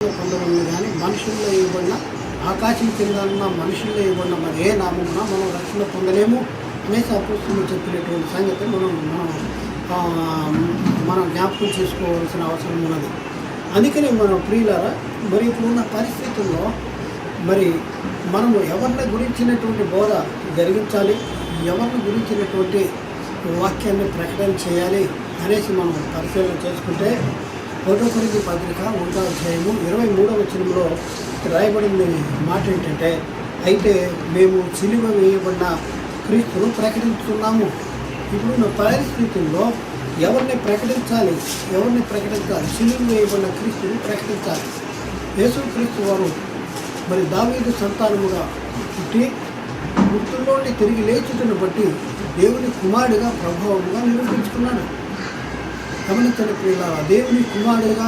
పొందడం కానీ మనుషుల్లో ఇవ్వబడిన ఆకాశం కింద మనుషుల్లో ఇవ్వబడిన మరి ఏ నామమున మనం రక్షణ పొందలేము అనేసి అపోస్తులు చెప్పినటువంటి సంగతి మనం మనం మనం జ్ఞాపకం చేసుకోవాల్సిన అవసరం ఉన్నది. అందుకనే మనం ప్రియులారా మరి ఇప్పుడున్న పరిస్థితుల్లో మరి మనము ఎవరిని గురించినటువంటి బోధ జరిగించాలి ఎవరిని గురించినటువంటి వాక్యాన్ని ప్రకటన చేయాలి అనేసి మనం పరిశీలన చేసుకుంటే ఒకటో కొరింథీ పత్రిక ఒకటో అధ్యాయము ఇరవై మూడవ వచనంలో రాయబడింది మాట ఏంటంటే అయితే మేము చిలువ వేయబడిన క్రీస్తును ప్రకటిస్తున్నాము ఇప్పుడున్న పరిస్థితుల్లో ఎవరిని ప్రకటించాలి? ఎవరిని ప్రకటించాలి? చిలువ వేయబడిన క్రీస్తుని ప్రకటించాలి. యేసు క్రీస్తు వారు మరి దావీదు సంతానముగా పుట్టి మృతుల్లోని తిరిగి లేచుటను బట్టి దేవుని కుమారుడిగా ప్రభావంగా నిరూపించుకున్నాడు. గమనించండి ప్రియుల దేవుని కుమారుడుగా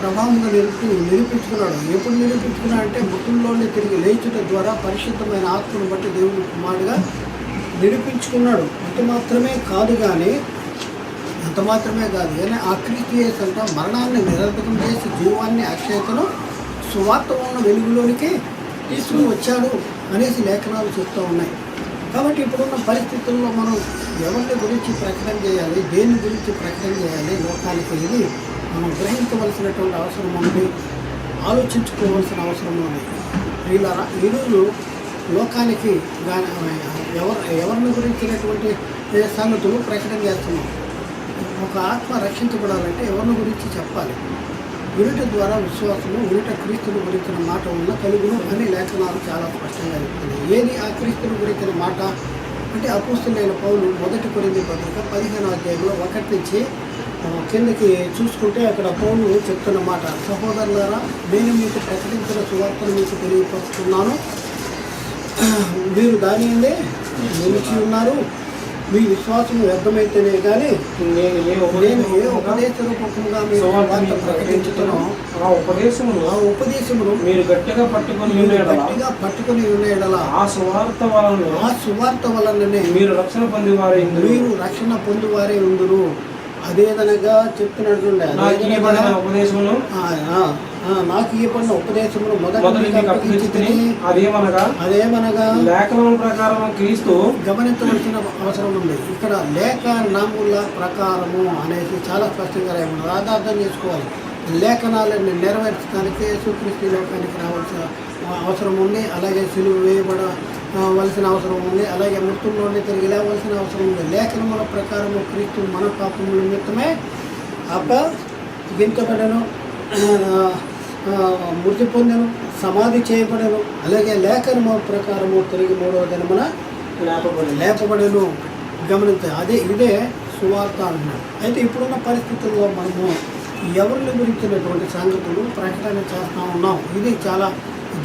ప్రభావంగా నిలుపు నిరూపించుకున్నాడు. ఎప్పుడు నిరూపించుకున్నాడు అంటే మృతుల్లోనే తిరిగి లేచుట ద్వారా పరిశుద్ధమైన ఆత్మను బట్టి దేవుని కుమారుడుగా నిరూపించుకున్నాడు. అంత మాత్రమే కాదు కానీ అంత మాత్రమే కాదు కానీ ఆ క్రీస్తు అంటే మరణాన్ని నిరర్థకం చేసి జీవాన్ని అక్షయతను సువార్త ఉన్న వెలుగులోనికి తీసుకుని వచ్చాడు అనేసి లేఖనాలు చెప్తూ ఉన్నాయి. కాబట్టి ఇప్పుడున్న పరిస్థితుల్లో మనం ఎవరిని గురించి ప్రకటన చేయాలి దేని గురించి ప్రకటన చేయాలి లోకానికి ఇది మనం గ్రహించవలసినటువంటి అవసరం ఉంది ఆలోచించుకోవాల్సిన అవసరం ఉంది. వీళ్ళ ఈరోజు లోకానికి ఎవరు ఎవరిని గురించినటువంటి సంగతులు ప్రకటన చేస్తున్నాం. ఒక ఆత్మ రక్షించబడాలంటే ఎవరిని గురించి చెప్పాలి? వినుట ద్వారా విశ్వాసము వినుట క్రీస్తుని గురించిన మాట ఉన్న కలుగును అని లేఖనాలు చాలా స్పష్టంగా చెప్తున్నాయి. ఏది ఆ క్రీస్తుని గురించిన మాట? అంటే అపోస్తులైన పౌలు మొదటి కొరింది పత్రిక పదిహేను అధ్యాయంలో ఒకటి నుంచి కిందకి చూసుకుంటే అక్కడ పౌలు చెప్తున్న మాట. సహోదరులారా నేను మీకు ప్రకటించిన సువార్తను మీకు తెలియపరుస్తున్నాను మీరు దాని నిలిచి ఉన్నారు. మీ విశ్వాసం వ్యర్థమైతేనే కానీ నేను ఏ ఉపదేశ రూపకంగా మీరు సువార్త వార్త మీకు ప్రకటించుతున్నాం ఆ ఉపదేశమును ఆ ఉపదేశమును మీరు గట్టిగా పట్టుకొని ఉండేలా గట్టిగా పట్టుకుని ఉన్న ఎడల ఆ సువార్త వలన ఆ సువార్త వలననే మీరు రక్షణ పొంది వారి మీరు రక్షణ పొందువారే ఉందురు. అదేదనగా ఇవ్వబడిన ఉపదేశమును నాకు ఇవ్వబడిన ఉపదేశమును మొదట అదేమనగా అదేమనగా లేఖనం ప్రకారం క్రీస్తు గమనించవలసిన అవసరం ఉంది. ఇక్కడ లేఖ నాముల ప్రకారము అనేసి చాలా స్పష్టంగా ఆధార్థం చేసుకోవాలి. లేఖనాలను నెరవేర్చడానికి యేసుక్రీస్తు లోకానికి రావాల్సిన అవసరం ఉంది. అలాగే సిలువ వేయబడ వలసిన అవసరం ఉంది. అలాగే మృతుల్లోనే తిరిగి లేవలసిన అవసరం ఉంది. లేఖనముల ప్రకారము క్రీస్తు మన పాపముల నిమిత్తమే. అప్పగించబడను ఆ, మృతి పొందను సమాధి చేయబడను. అలాగే లేఖనముల ప్రకారము తిరిగి మూడవ దినమున లేపబడి లేపబడను. గమనించాలి అదే ఇదే సువార్త అంటున్నాడు. అయితే ఇప్పుడున్న పరిస్థితుల్లో మనము ఎవరిని గురించినటువంటి సంగతులు ప్రకటన చేస్తూ ఉన్నాం. ఇది చాలా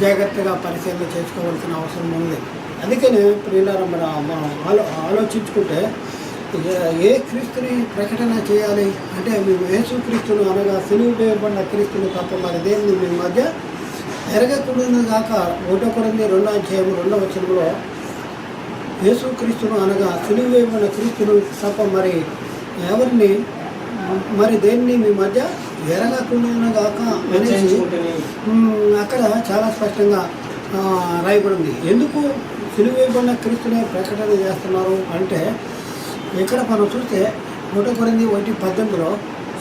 జాగ్రత్తగా పరిశీలన చేసుకోవాల్సిన అవసరం ఉంది. అందుకనే ప్రియులారా మరి మనం ఆలో ఆలోచించుకుంటే ఏ- క్రీస్తుని ప్రకటన చేయాలి? అంటే మేము యేసు క్రీస్తును అనగా సిలువు క్రీస్తుని తప్ప మరి దేన్ని మీ మధ్య ఎరగకూడదు కాక ఒకటో కొరింది రెండో అధ్యాయం రెండో వచనంలో యేసు క్రీస్తును అనగా సిలువ క్రీస్తును తప్ప మరి ఎవరిని మరి దేన్ని మీ మధ్య ఎరగకుండా అనేసి మ్, అక్కడ చాలా స్పష్టంగా రాయబడింది. ఎందుకు సిలువ వేయబడిన క్రీస్తునే ప్రకటన చేస్తున్నారు అంటే ఇక్కడ మనం చూస్తే నూట కొరింది ఒకటి పద్దెనిమిదిలో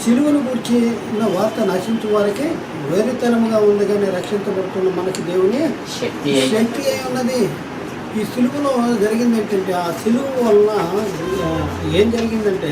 సిలువను గురించి ఉన్న వార్త నశించు వారికి వేరుతనముగా ఉంది కానీ రక్షించబడుతున్న మనకి దేవుని శక్తి అయి ఉన్నది. ఈ సిలువలో జరిగింది ఏంటంటే ఆ సిలువ వలన ఏం జరిగిందంటే